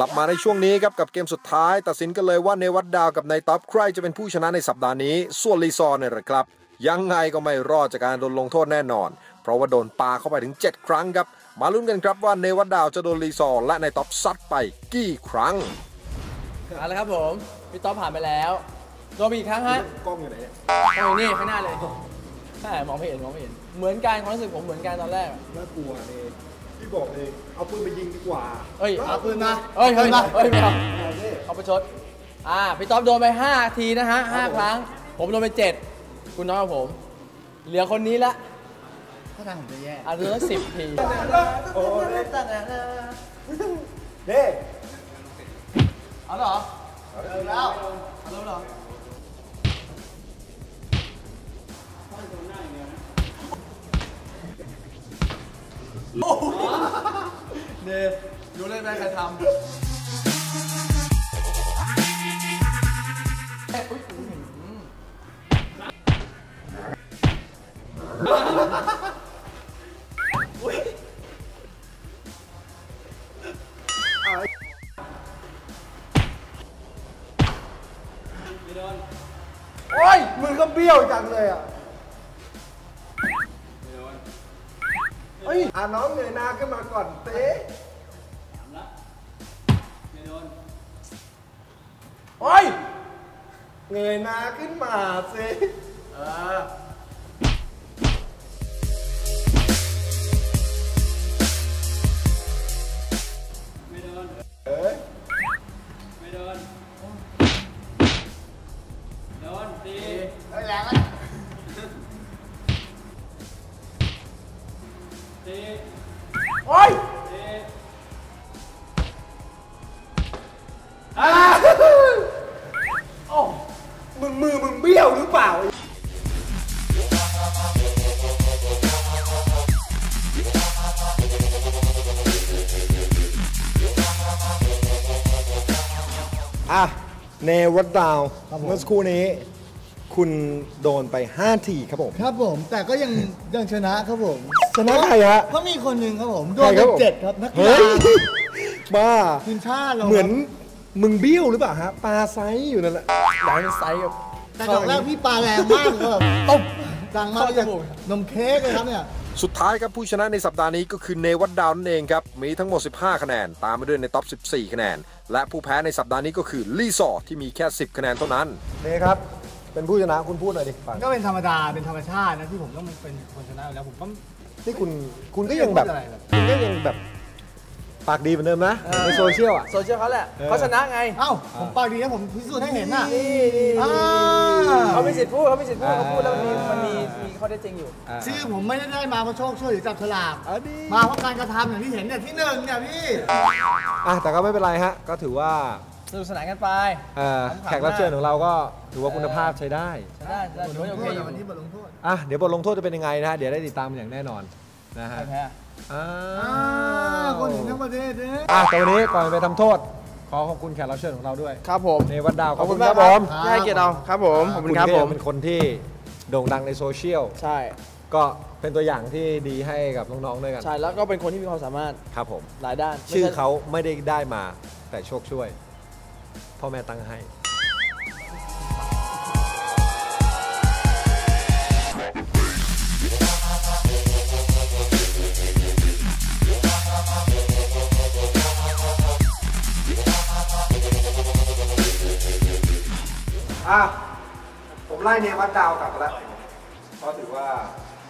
กลับมาในช่วงนี้ครับกับเกมสุดท้าย ตัดสินกันเลยว่าเนวัดดาวกับนายท็อปใครจะเป็นผู้ชนะในสัปดาห์นี้ ส่วนลีซอร์เนี่ยแหละครับ ยังไงก็ไม่รอดจากการโดนลงโทษแน่นอน เพราะว่าโดนปาเข้าไปถึง 7 ครั้งครับ มาลุ้นกันครับว่าเนวัดดาวจะโดนลีซอร์และนายท็อปซัดไปกี่ครั้งเอาละครับผมพี่ต๊อบผ่านไปแล้วโดนไปอีกครั้งฮะกล้องอยู่ไหนเนี่ยตรงนี้ข้างหน้าเลยใช่มองไม่เห็นมองไม่เห็นเหมือนกันความรู้สึกผมเหมือนกันตอนแรกอะน่ากลัวเลย พี่บอกเลยเอาปืนไปยิงดีกว่าเอ้ยเอาปืนมาเอ้ยเฮ้ยปืนมาเฮ้ยไม่เอาเอาไปชดอ่าพี่ต๊อบโดนไป 5 ทีนะฮะ5ครั้ง ผมโดนไป 7 คุณน้อยกว่าผม เหลือคนนี้ละถ้าทางผมจะแย่อาจจะต้องสิบทีเด้เอาเหรอแล้วเอาแล้วเหรอ เดรู้เลยไหมใครทำโอ้ยมือก็เบี้ยวจังเลยอะเฮ้ยอะน้องเงยหน้าขึ้นมาก่อนเต้โอ้ย เงยหน้าขึ้นมาสิเออเอะเนวัดดาวครับผม เมื่อสักครู่นี้ คุณโดนไป 5 ทีครับผม ครับผม แต่ก็ยังยังชนะครับผมชนะใครฮะ เพราะมีคนหนึ่งครับผมโดใครนครัไปบผมเจ็ดครับนักกีเฮ้ฬายบ้า ทีมชาติเราเหมือนครับมึงเบี้ยวหรือเปล่าฮะปลาไซส์อยู่นั่นแหละอยากให้มันไซส์กับแต่ดอกแรกพี่ปลาแรงมากเลยแบบตบดังมากเข้าจจากมูก นมเค้กเลยครับเนี่ย สุดท้ายครับผู้ชนะในสัปดาห์นี้ก็คือเนวัดดาวนั่นเองครับ มีทั้งหมด 15 คะแนน ตามมาด้วยในท็อป 14 คะแนน และผู้แพ้ในสัปดาห์นี้ก็คือลีซอร์ที่มีแค่ 10 คะแนนเท่านั้นเนครับ เป็นผู้ชนะคุณพูดหน่อยดิฟังก็เป็นธรรมดาเป็นธรรมชาตินะที่ผมต้องเป็นคนชนะอยู่แล้วผมก็นี่คุณคุณก็ยังแบบไม่ได้พูดอะไรแบบคุณก็ยังแบบ ปากดีเหมือนเดิมนะในโซเชียลอะ โซเชียลเขาแหละเออเขาชนะไง เอ้า ผมปากดีนะผมพิสูจน์ให้เห็นน่ะนี่นี่อ่าเขามีสิทธิ์พูดเขามีสิทธิ์พูดอ่าเขาพูดแล้วมันมีมันมีมีข้อเท็จจริงอยู่ ชื่อผมไม่ได้ได้มาเพราะโชคช่วยหรือจับฉลากอะดีมาเพราะการกระทำอย่างที่เห็นเนี่ยที่หนึ่งเนี่ยพี่ อะแต่ก็ไม่เป็นไรฮะ ก็ถือว่าสนุกสนานกันไป เอ่อขำๆ แขกรับเชิญของเราก็ถือว่าคุณภาพใช้ได้ใช่ได้ได้ถือว่าโอเคอยู่วันนี้บทลงโทษอะ เดี๋ยวบทลงโทษจะเป็นยังไงนะฮะเดี๋ยวได้ติดตามอย่างแน่นอนนะฮะใครแพ้ อ่าอ่าคนถึงทั้งประเทศเนี่ยอะแต่วันนี้ก่อนไปทำโทษ ขอขอบคุณแขกรับเชิญของเราด้วยครับผมเนวัดดาวขอบคุณคมากรับคผรับมที่ให้เกียรติเราครับผมขอบคุณครับณผก็ยัมงเป็นคนที่โด่งดังในโซเชียลใช่ ก็เป็นตัวอย่างที่ดีให้กับน้องๆด้วยกัน ใช่แล้วก็เป็นคนที่มีความสามารถครับผมหลายด้าน ชื่อไม่ใเขาไม่ได้ได้มาแต่โชคช่วยพ่อแม่ตั้งให้ อะผมไล่เนวัดดาวกลับมาแล้วเพราะถือว่า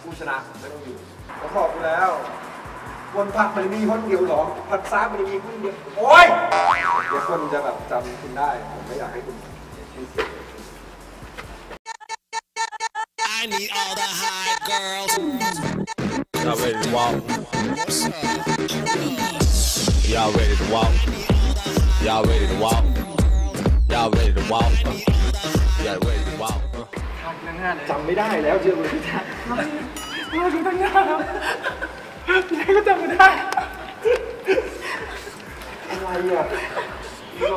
ผู้ชนะไม่ต้องอยู่ผมบอกคุณแล้วคนผัดมันมีคนเดียวหรอผัดซ้ามันมีคนเดียว โอ๊ยเดี๋ยวคนจะแบบจำคุณได้ ผมไม่อยากให้คุณ I need all the hot girls. Y'all ready to walk? Y'all ready to walk? Y'all ready to walk? จำไม่ได้แล้วเชื่อคุณพี่ทักอะไรอะพี่โล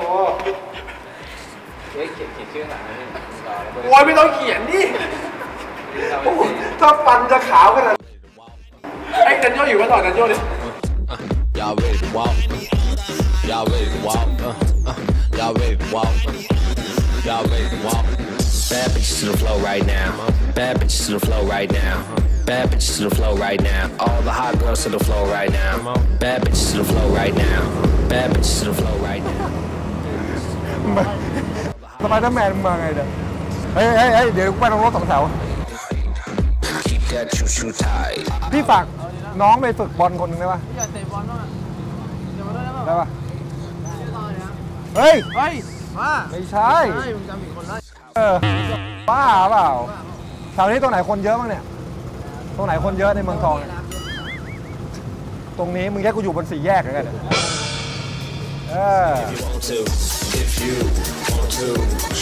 เฮ้ยเขียนเขียนชื่อหนังนี่โอ้ยไม่ต้องเขียนดิโอ้โหถ้าฟันจะขาวขนาดไอ้ดันโยอยู่ก็ต่อดันโยเลย Y'all ready to walk? Y'all ready to walk? Uh, uh, y'all ready to walk? Uh, y'all ready to walk? Bad bitches to the flow right now. Bad bitches to the flow right now. Bad bitches to the flow right now. All the hot girls to the flow right now. Bad bitches to the flow right now. Bad bitches to the flow right now. สไปเดอร์แมนมึงมาไงเนี่ยเฮ้ยเฮ้ยเฮ้ยเดี๋ยวกูไปลงรถสองแถว Keep that choo choo tight. พี่ฝากน้องไปฝึกบอลคนหนึงได้ปะอยากเตะบอลบ้างอะเตะบอลได้ไหมได้ปะเฮ้ย เฮ้ย มาไม่ใช่ ใช่มึงจำผิดคนได้ เออบ้าเปล่าแถวนี้ตรงไหนคนเยอะบ้างเนี่ย ตรงไหนคนเยอะในเมืองทองเนี่ยตรงนี้มึงแยกกูอยู่บนสี่แยกกันเนี่ยเออ If you want to, if you want to,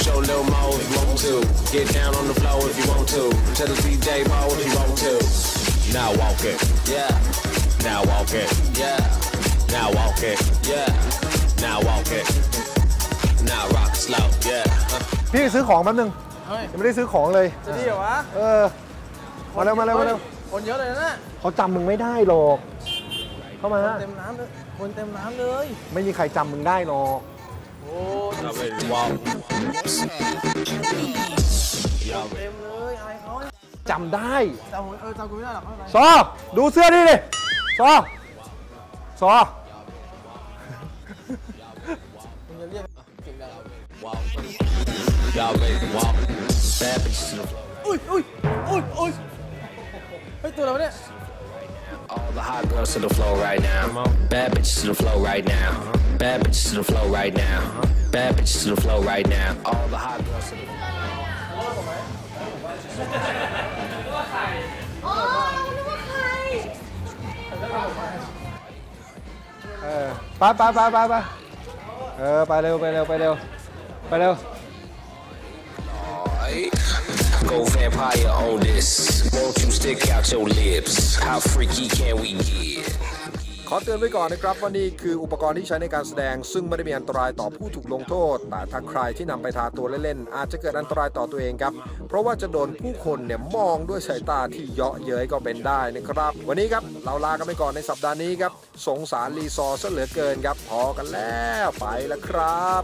show a little more if you want to. Get down on the floor if you want to. Tell the DJ Mo if you want to. Now walk it, yeah. Now walk it, yeah. Now walk it, yeah. Now walk it. Now rock it slow, yeah. Uh. พี่ไปซื้อของแป๊บนึงเฮ้ยยังไม่ได้ซื้อของเลย จะดีเหรอวะ เออ มาเร็วมาเร็วมาเร็วคนเยอะเลยนะเขาจำมึงไม่ได้หรอก เข้ามาเต็มน้ำเลย คนเต็มน้ำเลย ไม่มีใครจำมึงได้หรอก โอ้ Y'all ready to walk? Y'all เต็มเลยอายเขาเนี่ยจำได้จำผมเออจำกูไม่ได้หรอกไม่เป็นไรซอดูเสื้อนี่ดิซอซอมึงจะเรียกเสียงดัง walk. Y'all ready to walk? Bad bitches to the floor. อุ้ยอุ้ยอุ้ยอุ้ยเฮ้ยตัวอะไรวะเนี่ย All the hot girls to the floor right now. Bad bitches to the floor right now. Bad bitches to the floor right now. Bad bitches to the floor right now. All the hot girls to the อ๋อนึกว่าใครเออไปไป vampire on this. Won't you stick out your lips? How freaky can we get? ขอเตือนไว้ก่อนนะครับว่านี่คืออุปกรณ์ที่ใช้ในการแสดง ซึ่งไม่ได้มีอันตรายต่อผู้ถูกลงโทษ แต่ถ้าใครที่นำไปทาตัวเล่นๆอาจจะเกิดอันตรายต่อตัวเองครับ เพราะว่าจะโดนผู้คนเนี่ยมองด้วยสายตาที่เยาะเย้ยก็เป็นได้นะครับ วันนี้ครับเราลากันไปก่อนในสัปดาห์นี้ครับสงสารรีซอร์ซะเหลือเกินครับพอกันแล้วไปแล้วครับ